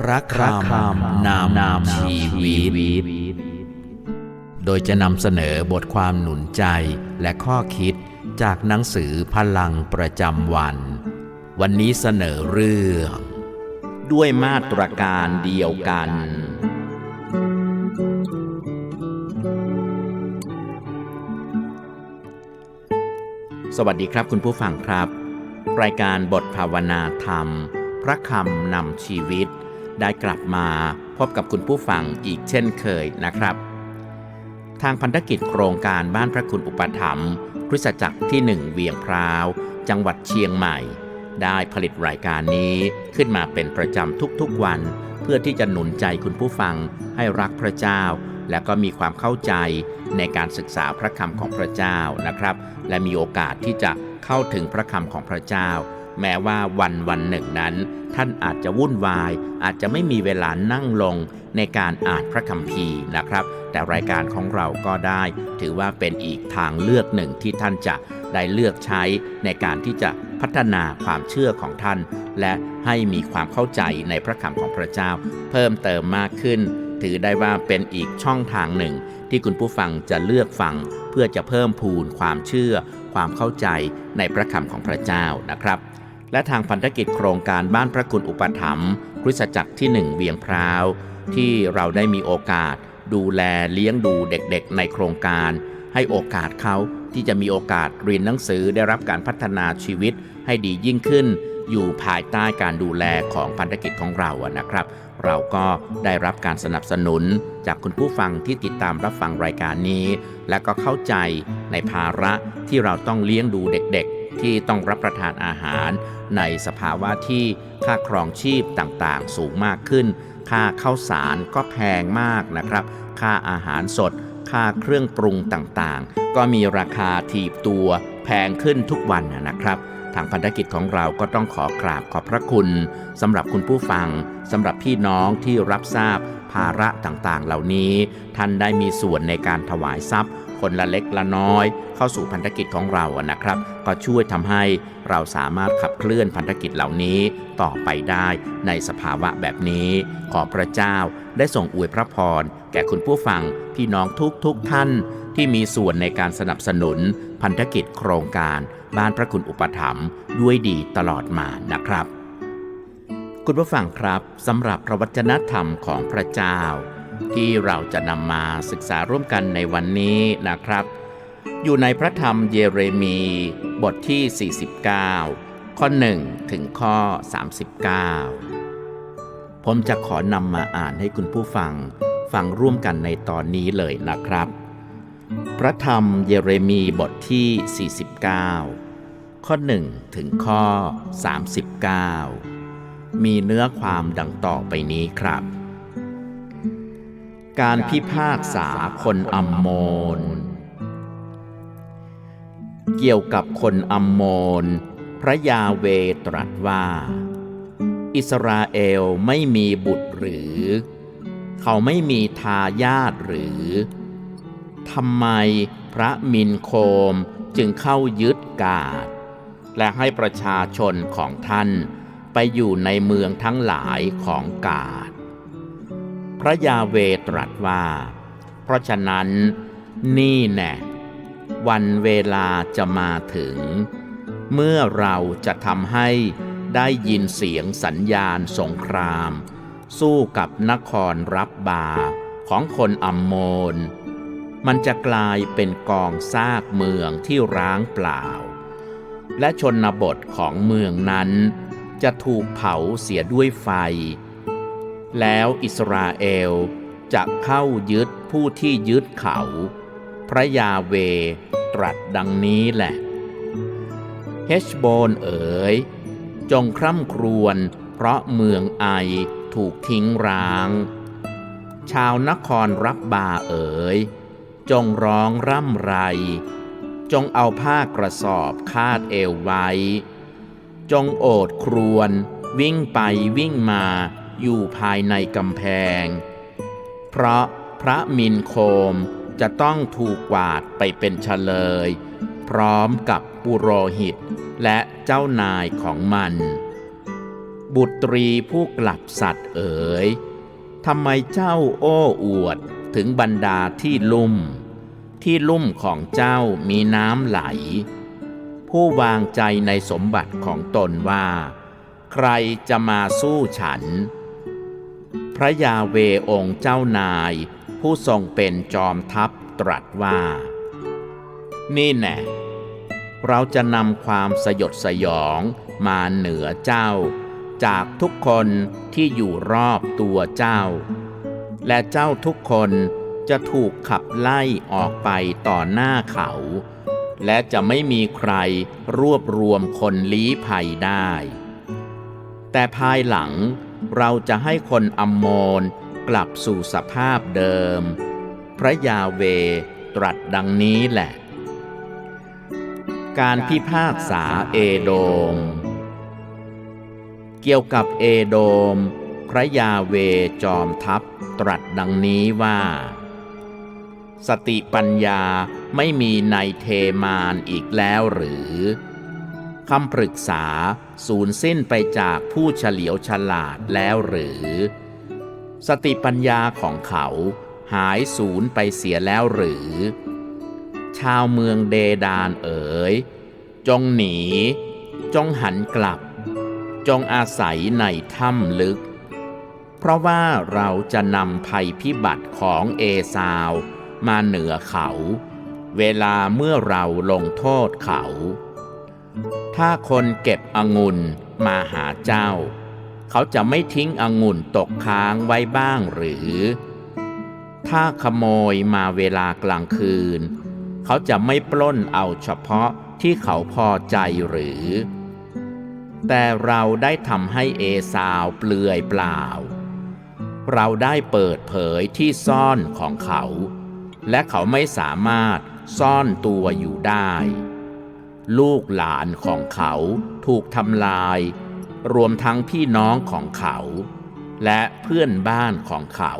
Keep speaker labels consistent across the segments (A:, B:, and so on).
A: พระคำนามนามชีวิต โดยจะนำเสนอบทความหนุนใจและข้อคิดจากหนังสือพลังประจำวัน วันนี้เสนอเรื่อง
B: ด้วยมาตรการเดียวกัน สวัสดีครับคุณผู้ฟังครับ รายการบทภาวนาธรรม พระคำนำชีวิต ได้กลับมาพบกับคุณผู้ฟังอีกเช่นเคยนะครับ ทางพันธกิจโครงการบ้านพระคุณอุปถัมภ์คริสตจักรที่หนึ่งเวียงพร้าว จังหวัดเชียงใหม่ ได้ผลิตรายการนี้ขึ้นมาเป็นประจำทุกๆวัน เพื่อที่จะหนุนใจคุณผู้ฟังให้รักพระเจ้า และก็มีความเข้าใจในการศึกษาพระคำของพระเจ้านะครับ และมีโอกาสที่จะเข้าถึงพระคำของพระเจ้า แม้ว่าวันวันหนึ่งนั้น ท่านอาจจะวุ่นวาย อาจจะไม่มีเวลานั่งลงในการอ่านพระคัมภีร์นะครับ แต่รายการของเราก็ได้ ถือว่าเป็นอีกทางเลือกหนึ่งที่ท่านจะได้เลือกใช้ในการที่จะพัฒนาความเชื่อของท่าน และให้มีความเข้าใจในพระคำของพระเจ้า เพิ่มเติมมากขึ้น ถือได้ว่าเป็นอีกช่องทางหนึ่ง ที่คุณผู้ฟังจะเลือกฟังเพื่อจะเพิ่มพูนความเชื่อ ความเข้าใจในพระคำของพระเจ้านะครับ และทางพันธกิจโครงการบ้านพระคุณอุปถัมภ์คริสตจักรที่หนึ่งเวียงพร้าว ที่เราได้มีโอกาส ดูแลเลี้ยงดูเด็กๆ ในโครงการ ให้โอกาสเขาที่จะมีโอกาสเรียนหนังสือได้รับการพัฒนาชีวิตให้ดียิ่งขึ้น อยู่ภายใต้การดูแลของพันธกิจของเราอะนะครับ เราก็ได้รับการสนับสนุนจากคุณผู้ฟังที่ติดตามรับฟังรายการนี้ และก็เข้าใจในภาระที่เราต้องเลี้ยงดูเด็กๆ ที่ต้องรับประทานอาหาร ในสภาวะที่ค่าครองชีพต่างๆ สูงมากขึ้น ค่าข้าวสารก็แพงมากนะครับ ค่าอาหารสด ค่าเครื่องปรุงต่างๆ ก็มีราคาถีบตัวแพงขึ้นทุกวันนะครับ ทางพันธกิจของเราก็ต้องขอกราบขอบพระคุณสำหรับคุณผู้ฟังสำหรับพี่น้องที่รับทราบภาระต่างๆ เหล่านี้ ท่านได้มีส่วนในการถวายทรัพย์ คนละเล็กละน้อย เข้าสู่พันธกิจของเราอะนะครับ ก็ช่วยทำให้เราสามารถขับเคลื่อนพันธกิจเหล่านี้ต่อไปได้ในสภาวะแบบนี้ ขอพระเจ้าได้ส่งอวยพระพร แก่คุณผู้ฟังพี่น้องทุกๆทท่าน ที่มีส่วนในการสนับสนุน พันธกิจโครงการบ้านพระคุณอุปถัมภ์ด้วยดีตลอดมานะครับ คุณผู้ฟังครับสำหรับพระวจนะธรรมของพระเจ้า ที่เราจะนำมาศึกษาร่วมกันในวันนี้นะครับ อยู่ในพระธรรมเยเรมีบทที่ 49 ข้อ 1 ถึงข้อ 39 ผมจะขอนำมาอ่านให้คุณผู้ฟังฟังร่วมกันในตอนนี้เลยนะครับ พระธรรมเยเรมีบทที่ 49 ข้อ 1 ถึงข้อ 39 มีเนื้อความดังต่อไปนี้ครับ การพิพากษาคนอัมโมน เกี่ยวกับคนอัมโมน พระยาเวตรัสว่า อิสราเอลไม่มีบุตรหรือ เขาไม่มีทายาทหรือทำไมพระมินโคมจึงเข้ายึดกาด และให้ประชาชนของท่านไปอยู่ในเมืองทั้งหลายของกาด ระยาเวตรัสว่า เพราะฉะนั้นนี่แน่วันเวลาจะมาถึง เมื่อเราจะทำให้ได้ยินเสียงสัญญาณสงคราม สู้กับนครรับบาของคนอัมโมน มันจะกลายเป็นกองซากเมืองที่ร้างเปล่า และชนบทของเมืองนั้นจะถูกเผาเสียด้วยไฟ แล้วอิสราเอลจะเข้ายึดผู้ที่ยึดเขา พระยาเวตรัสดังนี้แหละเฮชโบนเอ๋ย จงคร่ำครวญเพราะเมืองไอถูกทิ้งร้าง ชาวนครรับบาเอ๋ย จงร้องร่ำไร จงเอาผ้ากระสอบคาดเอวไว้ จงโอดครวนวิ่งไปวิ่งมา อยู่ภายในกำแพง เพราะพระมินโคมจะต้องถูกกวาดไปเป็นเฉลย พร้อมกับปุโรหิตและเจ้านายของมัน บุตรีผู้กลับสัตว์เอ๋ยทำไมเจ้าโอ้อวดถึงบรรดาที่ลุ่ม ที่ลุ่มของเจ้ามีน้ำไหล ผู้วางใจในสมบัติของตนว่า ใครจะมาสู้ฉัน พระยาเวองค์เจ้านาย ผู้ทรงเป็นจอมทัพตรัสว่า นี่แน่เราจะนำความสยดสยองมาเหนือเจ้า จากทุกคนที่อยู่รอบตัวเจ้า และเจ้าทุกคนจะถูกขับไล่ออกไปต่อหน้าเขา และจะไม่มีใครรวบรวมคนลี้ภัยได้ แต่ภายหลังเราจะให้คนอัมโมนกลับสู่สภาพเดิม พระยาเวตรัสดังนี้แหละ การพิพากษาเอโดม เกี่ยวกับเอโดม พระยาเวจอมทัพตรัสดังนี้ว่า สติปัญญาไม่มีในเทมานอีกแล้วหรือ คำปรึกษาสูญสิ้นไปจากผู้เฉลียวฉลาดแล้วหรือ สติปัญญาของเขาหายสูญไปเสียแล้วหรือ ชาวเมืองเดดานเอ๋ย จงหนี จงหันกลับ จงอาศัยในถ้ำลึก เพราะว่าเราจะนำภัยพิบัติของเอซาวมาเหนือเขา เวลาเมื่อเราลงโทษเขา ถ้าคนเก็บองุ่นมาหาเจ้า เขาจะไม่ทิ้งองุ่นตกค้างไว้บ้างหรือ ถ้าขโมยมาเวลากลางคืน เขาจะไม่ปล้นเอาเฉพาะที่เขาพอใจหรือ แต่เราได้ทำให้เอซาวเปลือยเปล่า เราได้เปิดเผยที่ซ่อนของเขา และเขาไม่สามารถซ่อนตัวอยู่ได้ ลูกหลานของเขาถูกทำลาย รวมทั้งพี่น้องของเขา และเพื่อนบ้านของเขา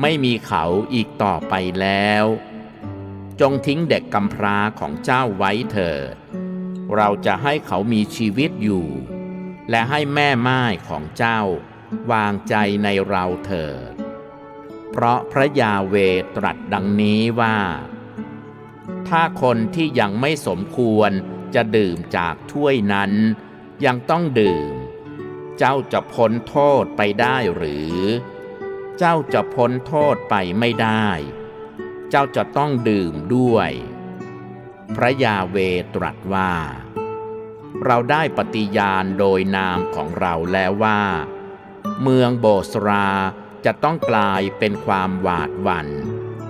B: ไม่มีเขาอีกต่อไปแล้ว จงทิ้งเด็กกำพร้าของเจ้าไว้เถิดเราจะให้เขามีชีวิตอยู่ และให้แม่ไม้ของเจ้าวางใจในเราเถิดเพราะพระยาเวตรัสดังนี้ว่า ถ้าคนที่ยังไม่สมควรจะดื่มจากถ้วยนั้น ยังต้องดื่ม เจ้าจะพ้นโทษไปได้หรือ เจ้าจะพ้นโทษไปไม่ได้ เจ้าจะต้องดื่มด้วย พระยาเวตรัสว่า เราได้ปฏิญาณโดยนามของเราแล้วว่า เมืองโบสราจะต้องกลายเป็นความหวาดหวัน่น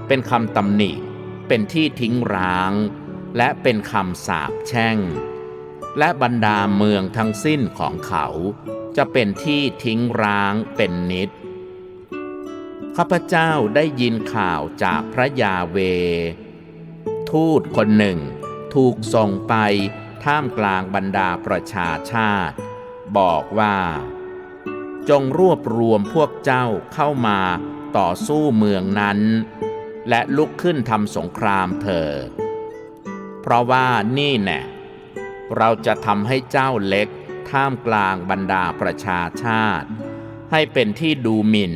B: เป็นคำตำหนิ เป็นที่ทิ้งร้าง และเป็นคำสาปแช่ง และบรรดาเมืองทั้งสิ้นของเขา จะเป็นที่ทิ้งร้างเป็นนิด ข้าพเจ้าได้ยินข่าวจากพระยาเว ทูตคนหนึ่ง ถูกส่งไปท่ามกลางบรรดาประชาชาติ บอกว่า จงรวบรวมพวกเจ้าเข้ามาต่อสู้เมืองนั้น และลุกขึ้นทำสงครามเถิด เพราะว่านี่แน่เราจะทำให้เจ้าเล็กท่ามกลางบรรดาประชาชาติ ให้เป็นที่ดูหมิ่น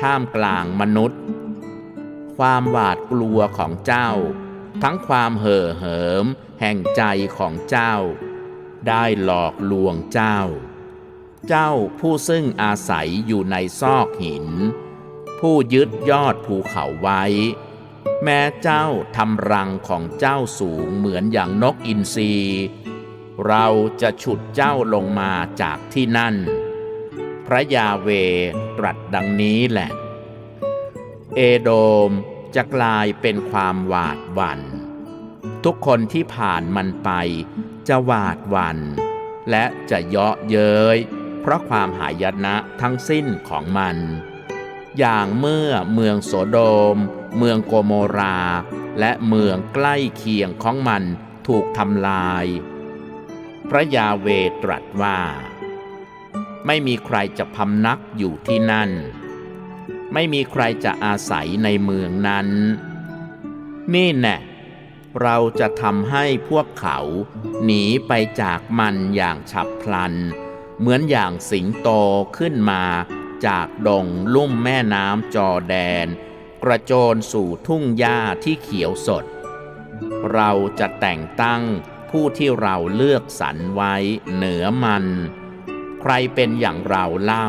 B: ท่ามกลางมนุษย์ ความหวาดกลัวของเจ้า ทั้งความเห่อเหิม แห่งใจของเจ้า ได้หลอกลวงเจ้า เจ้าผู้ซึ่งอาศัยอยู่ในซอกหิน ผู้ยึดยอดภูเขาไว้ แม้เจ้าทำรังของเจ้าสูงเหมือนอย่างนกอินทรีเราจะฉุดเจ้าลงมาจากที่นั่น พระยาเวตรัสดังนี้แหละ เอโดมจะกลายเป็นความหวาดหวัน่น ทุกคนที่ผ่านมันไปจะหวาดหวัน่น และจะเยาะเย้ยเพราะความหายนะทั้งสิ้นของมัน อย่างเมื่อเมืองโสโดม เมืองโกโมรา และเมืองใกล้เคียงของมันถูกทำลาย พระยาเวตรัสว่า ไม่มีใครจะพำนักอยู่ที่นั่น ไม่มีใครจะอาศัยในเมืองนั้น นี่แน่เราจะทำให้พวกเขาหนีไปจากมันอย่างฉับพลัน เหมือนอย่างสิงโตขึ้นมาจากดงลุ่มแม่น้ำจอแดน กระโจนสู่ทุ่งหญ้าที่เขียวสด เราจะแต่งตั้งผู้ที่เราเลือกสรรไว้เหนือมัน ใครเป็นอย่างเราเล่า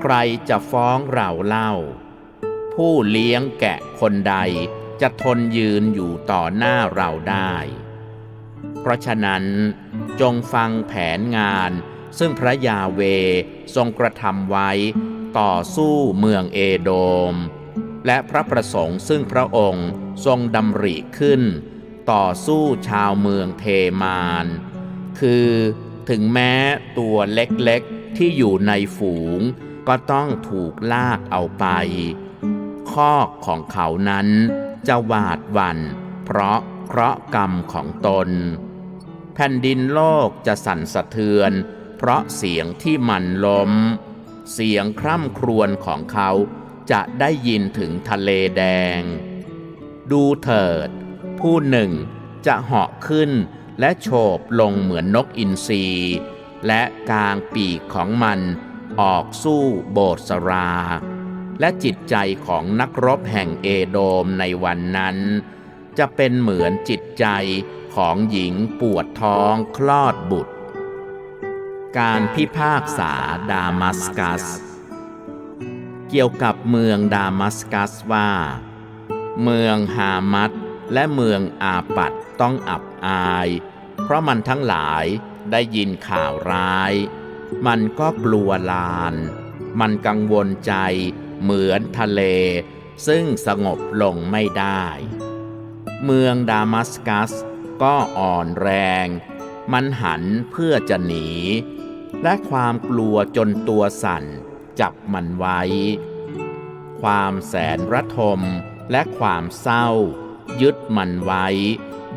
B: ใครจะฟ้องเราเล่า ผู้เลี้ยงแกะคนใดจะทนยืนอยู่ต่อหน้าเราได้ เพราะฉะนั้นจงฟังแผนงานซึ่งพระยาเวทรงกระทำไว้ต่อสู้เมืองเอโดม และพระประสงค์ซึ่งพระองค์ทรงดำริขึ้น ต่อสู้ชาวเมืองเทมาน คือถึงแม้ตัวเล็กๆที่อยู่ในฝูง ก็ต้องถูกลากเอาไปคอกของเขานั้นจะหวาดหวัน่นเพราะเคราะห์กรรมของตน แผ่นดินโลกจะสั่นสะเทือน เพราะเสียงที่มันล้ม เสียงคร่ำครวญของเขา จะได้ยินถึงทะเลแดง ดูเถิด ผู้หนึ่งจะเหาะขึ้นและโฉบลงเหมือนนกอินทรีและกลางปีกของมันออกสู้โบสสรา และจิตใจของนักรบแห่งเอโดมในวันนั้น จะเป็นเหมือนจิตใจของหญิงปวดท้องคลอดบุตร การพิพากษาดามัสกัส เกี่ยวกับเมืองดามัสกัสว่า เมืองฮามัดและเมืองอาปัดต้องอับอาย เพราะมันทั้งหลายได้ยินข่าวร้าย มันก็กลัวลาน มันกังวลใจเหมือนทะเล ซึ่งสงบลงไม่ได้ เมืองดามัสกัสก็อ่อนแรง มันหันเพื่อจะหนี และความกลัวจนตัวสั่น จับมันไว้ ความแสนระทมและความเศร้า ยึดมันไว้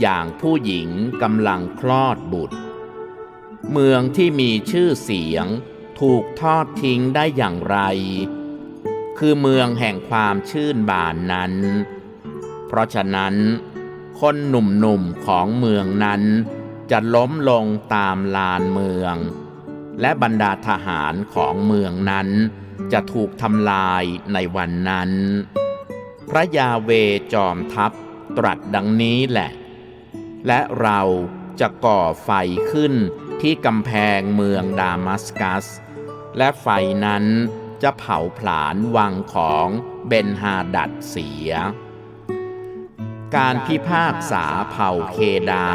B: อย่างผู้หญิงกำลังคลอดบุตร เมืองที่มีชื่อเสียงถูกทอดทิ้งได้อย่างไร คือเมืองแห่งความชื่นบานนั้น เพราะฉะนั้น คนหนุ่มๆของเมืองนั้นจะล้มลงตามลานเมือง และบรรดาทหารของเมืองนั้น จะถูกทำลายในวันนั้น พระยาเวจอมทัพตรัสดังนี้แหละ และเราจะก่อไฟขึ้นที่กำแพงเมืองดามัสกัส และไฟนั้นจะเผาผลาญวังของเบนฮาดัดเสีย การพิพากษาเผ่าเคดา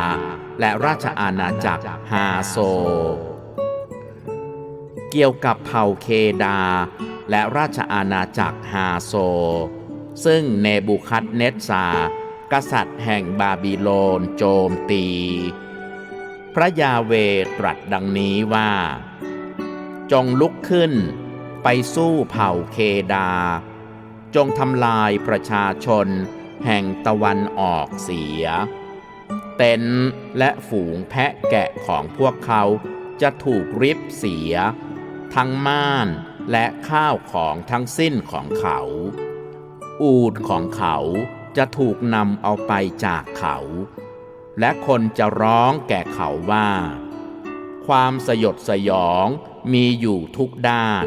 B: และราชอาณาจักรฮาโซ เกี่ยวกับเผ่าเคดา และราชอาณาจักรฮาโซ ซึ่งเนบูคัดเนตซากษัตริย์แห่งบาบิโลนโจมตี พระยาเวตรัสดังนี้ว่า จงลุกขึ้นไปสู้เผ่าเคดา จงทำลายประชาชนแห่งตะวันออกเสีย เต็นและฝูงแพะแกะของพวกเขาจะถูกริบเสีย ทั้งม่านและข้าวของทั้งสิ้นของเขา อูดของเขาจะถูกนำเอาไปจากเขา และคนจะร้องแก่เขาว่า ความสยดสยองมีอยู่ทุกด้าน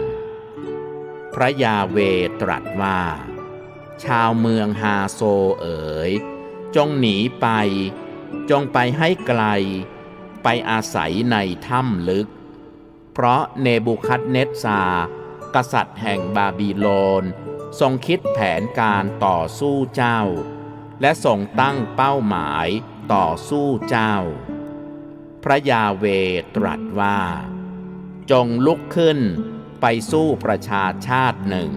B: พระยาเวตรัสว่า ชาวเมืองฮาโซเอ๋ย จงหนีไป จงไปให้ไกล ไปอาศัยในถ้ำลึก เพราะเนบูคัดเนตซา กษัตริย์แห่งบาบิโลน ทรงคิดแผนการต่อสู้เจ้า และทรงตั้งเป้าหมายต่อสู้เจ้า พระยาเวตรัสว่า จงลุกขึ้นไปสู้ประชาชาติหนึ่ง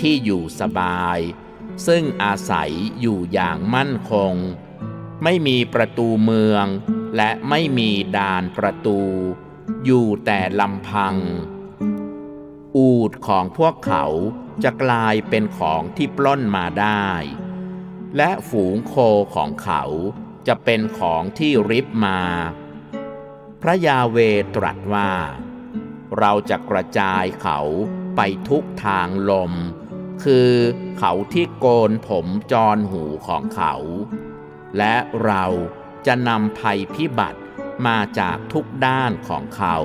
B: ที่อยู่สบาย ซึ่งอาศัยอยู่อย่างมั่นคง ไม่มีประตูเมือง และไม่มีด่านประตู อยู่แต่ลำพัง อูดของพวกเขาจะกลายเป็นของที่ปล้นมาได้ และฝูงโคของเขาจะเป็นของที่ริบมา พระยาเวตรัสว่า เราจะกระจายเขาไปทุกทางลม คือเขาที่โกนผมจรหูของเขา และเราจะนำภัยพิบัติ มาจากทุกด้านของเขา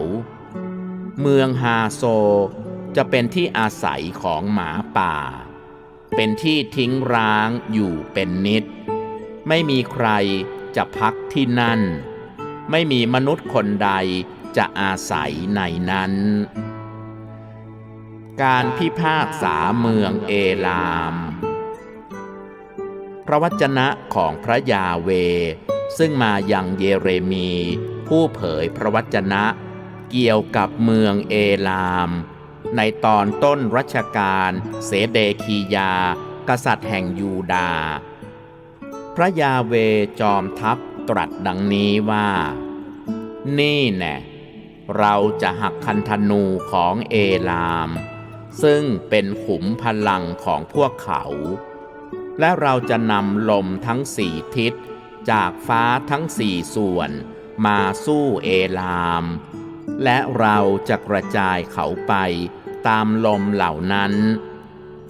B: เมืองฮาโซจะเป็นที่อาศัยของหมาป่า เป็นที่ทิ้งร้างอยู่เป็นนิด ไม่มีใครจะพักที่นั่น ไม่มีมนุษย์คนใดจะอาศัยในนั้น การพิพากษาเมืองเอลาม พระวจนะของพระยาเว ซึ่งมาอยังเยเรมี ผู้เผยพระวจนะ เกี่ยวกับเมืองเอลาม ในตอนต้นรัชกาลเสเดคียา กษัตริย์แห่งยูดาห์พระยาเวจอมทัพตรัสดังนี้ว่า นี่แน่เราจะหักคันธนูของเอลาม ซึ่งเป็นขุมพลังของพวกเขา และเราจะนำลมทั้งสี่ทิศ จากฟ้าทั้งสี่ส่วน มาสู้เอลาม และเราจะกระจายเขาไปตามลมเหล่านั้น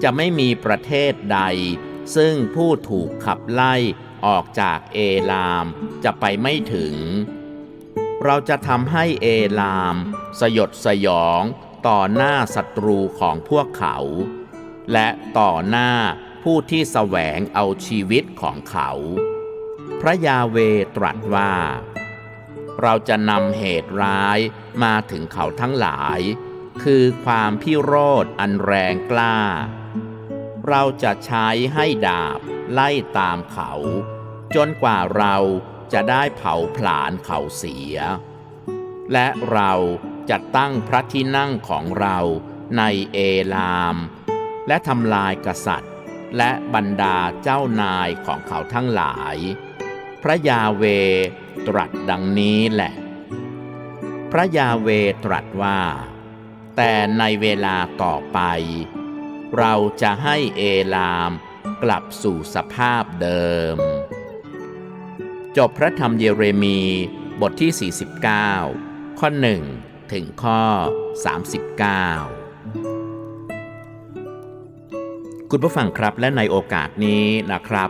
B: จะไม่มีประเทศใด ซึ่งผู้ถูกขับไล่ออกจากเอลามจะไปไม่ถึง เราจะทำให้เอลาม สยดสยองต่อหน้าศัตรูของพวกเขา และต่อหน้าผู้ที่แสวงเอาชีวิตของเขา พระยาเวตรัสว่า เราจะนำเหตุร้ายมาถึงเขาทั้งหลาย คือความพิโรธอันแรงกล้า เราจะใช้ให้ดาบไล่ตามเขา จนกว่าเราจะได้เผาผลาญเขาเสีย และเราจะตั้งพระที่นั่งของเราในเอลาม และทำลายกษัตริย์ และบรรดาเจ้านายของเขาทั้งหลาย ระยาเวตรัสดังนี้แหละ พระยาเวตรัสว่า แต่ในเวลาต่อไป เราจะให้เอลามกลับสู่สภาพเดิม จบพระธรรมเยเรมีบทที่ 49 ข้อ 1 ถึงข้อ 39 คุณผู้ฟังครับและในโอกาสนี้นะครับ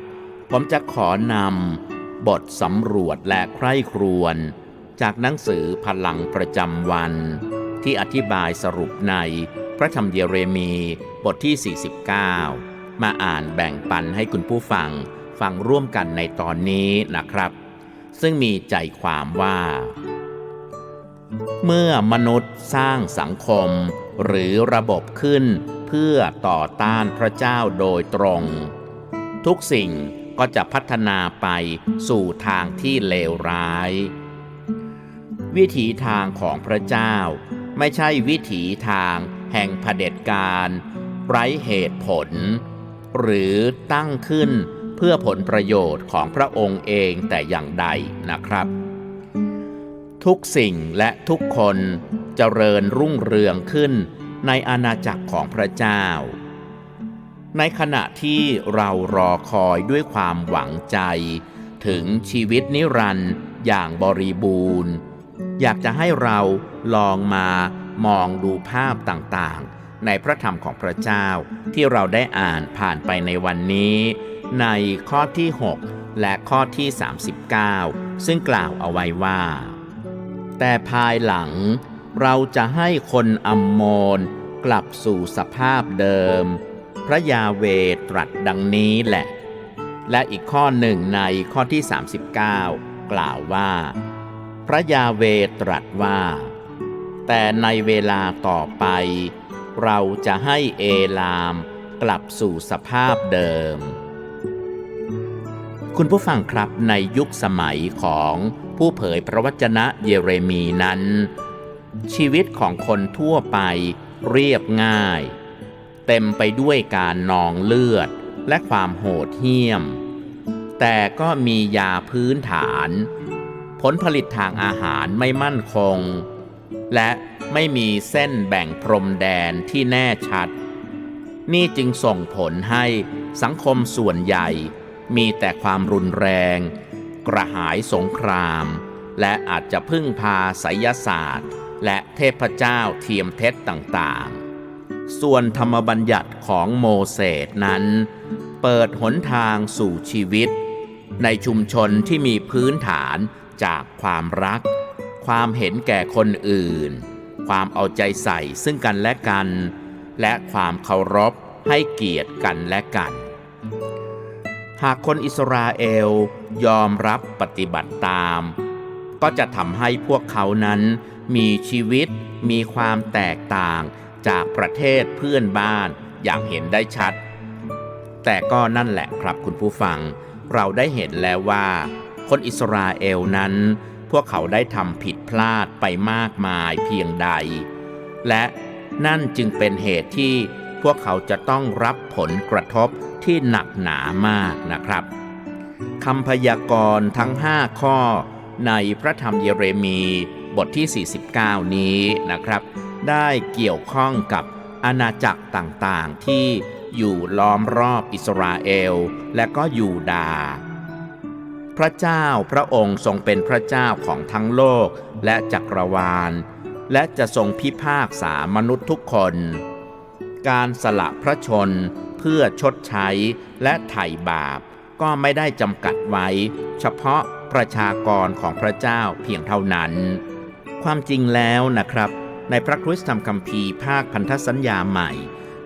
B: ผมจะขอนำ บทสำรวจและใคร่ครวญจากหนังสือพลังประจำวัน ที่อธิบายสรุปในพระธรรมเยเรมีบทที่ 49 มาอ่านแบ่งปันให้คุณผู้ฟังฟังร่วมกันในตอนนี้นะครับ ซึ่งมีใจความว่า เมื่อมนุษย์สร้างสังคมหรือระบบขึ้นเพื่อต่อต้านพระเจ้าโดยตรง ทุกสิ่ง ก็จะพัฒนาไปสู่ทางที่เลวร้าย วิถีทางของพระเจ้า ไม่ใช่วิถีทางแห่งเผด็จการ ไร้เหตุผล หรือตั้งขึ้นเพื่อผลประโยชน์ของพระองค์เองแต่อย่างใดนะครับ ทุกสิ่งและทุกคนเจริญรุ่งเรืองขึ้นในอาณาจักรของพระเจ้า ในขณะที่เรารอคอยด้วยความหวังใจ ถึงชีวิตนิรันดร์อย่างบริบูรณ์ อยากจะให้เราลองมามองดูภาพต่างๆ ในพระธรรมของพระเจ้าที่เราได้อ่านผ่านไปในวันนี้ ในข้อที่ 6 และข้อที่ 39 ซึ่งกล่าวเอาไว้ว่า แต่ภายหลังเราจะให้คนอัมโมนกลับสู่สภาพเดิม พระยาเวตรัสดังนี้แหละ และอีกข้อหนึ่งในข้อที่ 39 กล่าวว่า พระยาเวตรัสว่า แต่ในเวลาต่อไป เราจะให้เอลามกลับสู่สภาพเดิม คุณผู้ฟังครับในยุคสมัยของผู้เผยพระวจนะเยเรมีนั้น ชีวิตของคนทั่วไปเรียบง่าย เต็มไปด้วยการนองเลือดและความโหดเหี้ยม แต่ก็มียาพื้นฐาน ผลผลิตทางอาหารไม่มั่นคง และไม่มีเส้นแบ่งพรมแดนที่แน่ชัด นี่จึงส่งผลให้สังคมส่วนใหญ่มีแต่ความรุนแรง กระหายสงคราม และอาจจะพึ่งพาไสยศาสตร์ และเทพเจ้าเทียมเท็จต่าง ส่วนธรรมบัญญัติของโมเสสนั้น เปิดหนทางสู่ชีวิต ในชุมชนที่มีพื้นฐานจากความรัก ความเห็นแก่คนอื่น ความเอาใจใส่ซึ่งกันและกัน และความเคารพให้เกียรติกันและกัน หากคนอิสราเอลยอมรับปฏิบัติตาม ก็จะทำให้พวกเขานั้นมีชีวิตมีความแตกต่าง จากประเทศเพื่อนบ้านอย่างเห็นได้ชัด แต่ก็นั่นแหละครับคุณผู้ฟัง เราได้เห็นแล้วว่า คนอิสราเอลนั้น พวกเขาได้ทำผิดพลาดไปมากมายเพียงใด และนั่นจึงเป็นเหตุที่พวกเขาจะต้องรับผลกระทบที่หนักหนามากนะครับคำพยากรณ์ทั้ง 5 ข้อในพระธรรมเยเรมีบทที่ 49 นี้นะครับ ได้เกี่ยวข้องกับอาณาจักรต่างๆ ที่อยู่ล้อมรอบอิสราเอลและก็ยูดา พระเจ้าพระองค์ทรงเป็นพระเจ้าของทั้งโลกและจักรวาล และจะทรงพิพากษามนุษย์ทุกคน การสละพระชนเพื่อชดใช้และไถ่บาป ก็ไม่ได้จำกัดไว้ เฉพาะประชากรของพระเจ้าเพียงเท่านั้น ความจริงแล้วนะครับ ในพระคริสตธรรมคัมภีร์ภาคพันธสัญญาใหม่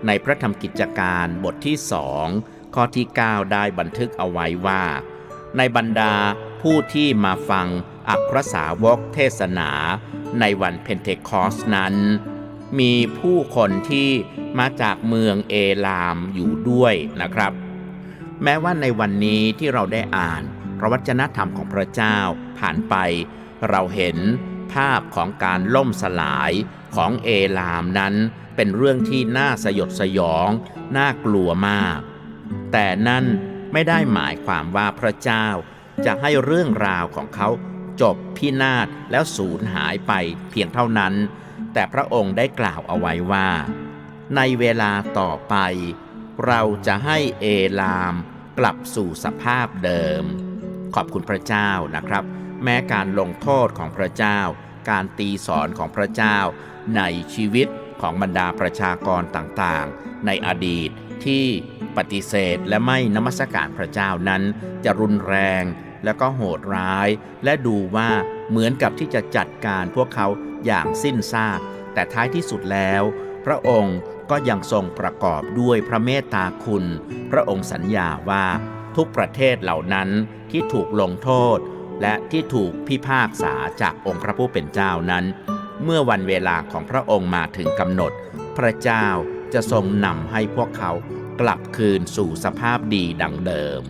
B: ในพระธรรมกิจการบทที่สองข้อที่ 9 ได้บันทึกเอาไว้ว่า ในบรรดาผู้ที่มาฟังอัครสาวกเทศนา ในวันเพนเทคอสนั้น มีผู้คนที่มาจากเมืองเอลามอยู่ด้วยนะครับ แม้ว่าในวันนี้ที่เราได้อ่านพระวจนะธรรมของพระเจ้าผ่านไป เราเห็น ภาพของการล่มสลายของเอลามนั้น เป็นเรื่องที่น่าสยดสยอง น่ากลัวมาก แต่นั่นไม่ได้หมายความว่าพระเจ้า จะให้เรื่องราวของเขาจบพินาศแล้วสูญหายไปเพียงเท่านั้น แต่พระองค์ได้กล่าวเอาไว้ว่า ในเวลาต่อไป เราจะให้เอลามกลับสู่สภาพเดิม ขอบคุณพระเจ้านะครับ แม้การลงโทษของพระเจ้า การตีสอนของพระเจ้า ในชีวิตของบรรดาประชากรต่างๆ ในอดีตที่ปฏิเสธและไม่นมัสการพระเจ้านั้นจะรุนแรงและก็โหดร้าย และดูว่าเหมือนกับที่จะจัดการพวกเขาอย่างสิ้นซาก แต่ท้ายที่สุดแล้ว พระองค์ก็ยังทรงประกอบด้วยพระเมตตาคุณ พระองค์สัญญาว่าทุกประเทศเหล่านั้นที่ถูกลงโทษ และที่ถูกพิพากษาจากองค์พระผู้เป็นเจ้านั้น เมื่อวันเวลาของพระองค์มาถึงกำหนด พระเจ้าจะทรงนำให้พวกเขากลับคืนสู่สภาพดีดังเดิม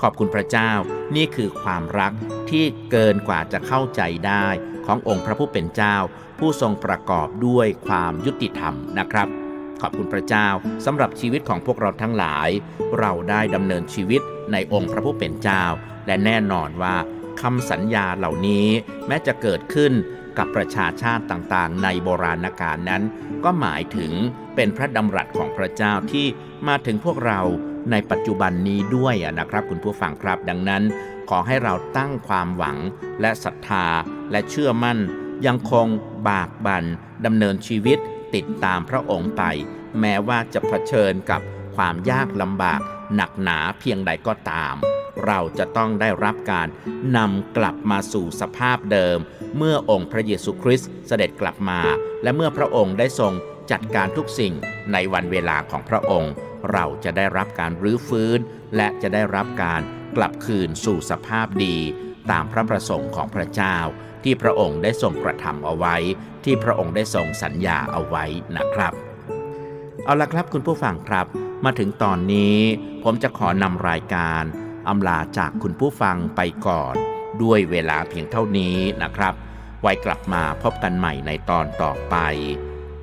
B: ขอบคุณพระเจ้านี่คือความรักที่เกินกว่าจะเข้าใจได้ขององค์พระผู้เป็นเจ้า ผู้ทรงประกอบด้วยความยุติธรรมนะครับ ขอบคุณพระเจ้าสำหรับชีวิตของพวกเราทั้งหลาย เราได้ดำเนินชีวิตในองค์พระผู้เป็นเจ้า และแน่นอนว่า คำสัญญาเหล่านี้ แม้จะเกิดขึ้นกับประชาชาติต่างๆ ในโบราณกาลนั้น ก็หมายถึงเป็นพระดำรัสของพระเจ้าที่มาถึงพวกเราในปัจจุบันนี้ด้วยนะครับคุณผู้ฟังครับดังนั้น ขอให้เราตั้งความหวังและศรัทธาและเชื่อมั่น ยังคงบากบันดำเนินชีวิตติดตามพระองค์ไป แม้ว่าจะเผชิญกับความยากลำบากหนักหนาเพียงใดก็ตาม เราจะต้องได้รับการนำกลับมาสู่สภาพเดิม เมื่อองค์พระเยซูคริสต์เสด็จกลับมา และเมื่อพระองค์ได้ทรงจัดการทุกสิ่งในวันเวลาของพระองค์ เราจะได้รับการรื้อฟื้น และจะได้รับการกลับคืนสู่สภาพดี ตามพระประสงค์ของพระเจ้า ที่พระองค์ได้ทรงกระทำเอาไว้ ที่พระองค์ได้ทรงสัญญาเอาไว้นะครับเอาละครับคุณผู้ฟังครับ มาถึงตอนนี้ผมจะขอนำรายการ อำลาจากคุณผู้ฟังไปก่อน ด้วยเวลาเพียงเท่านี้นะครับ ไว้กลับมาพบกันใหม่ในตอนต่อไป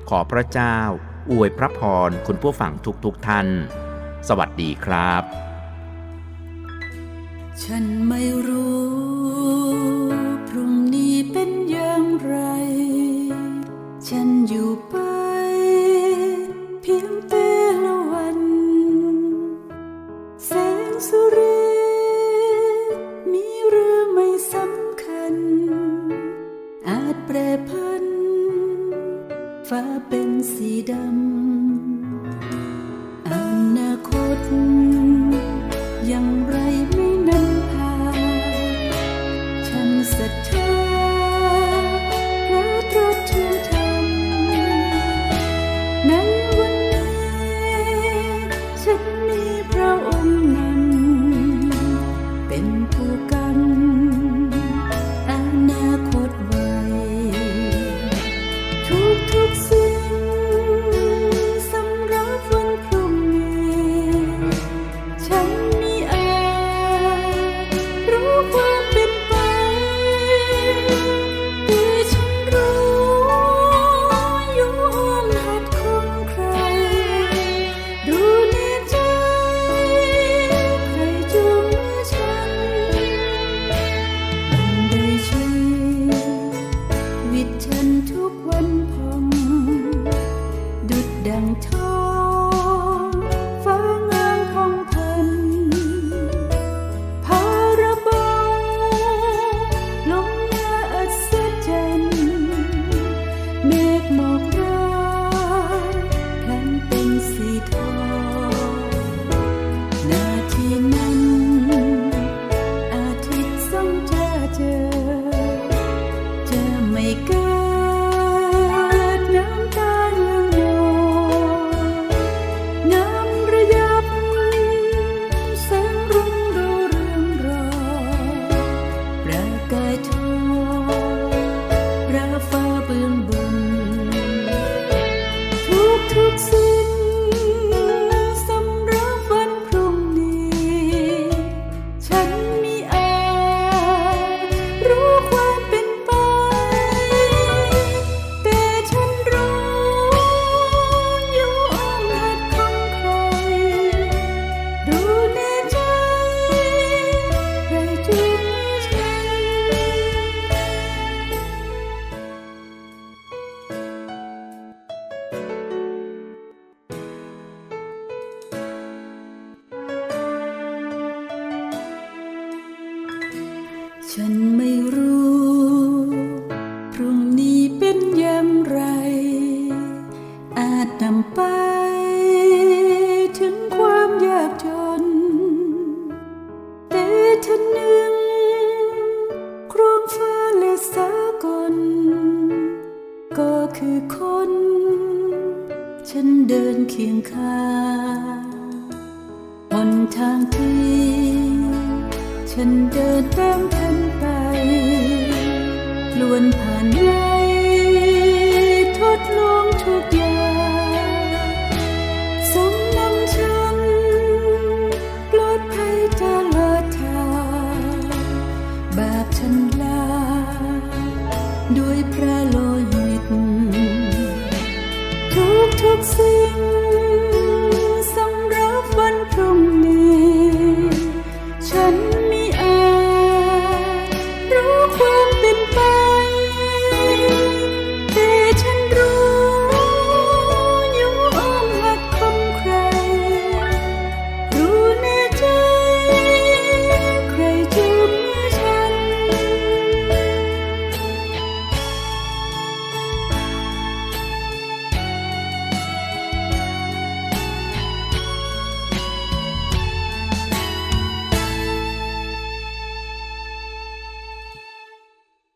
B: ขอพระเจ้า อวยพระพรคุณผู้ฟังทุกๆทท่าน สวัสดีครับ
C: ฉันไม่รู้พรุ่งนี้เป็นอย่างไร ฉันอยู่ไป แปรพันฟ้าเป็นสีดำ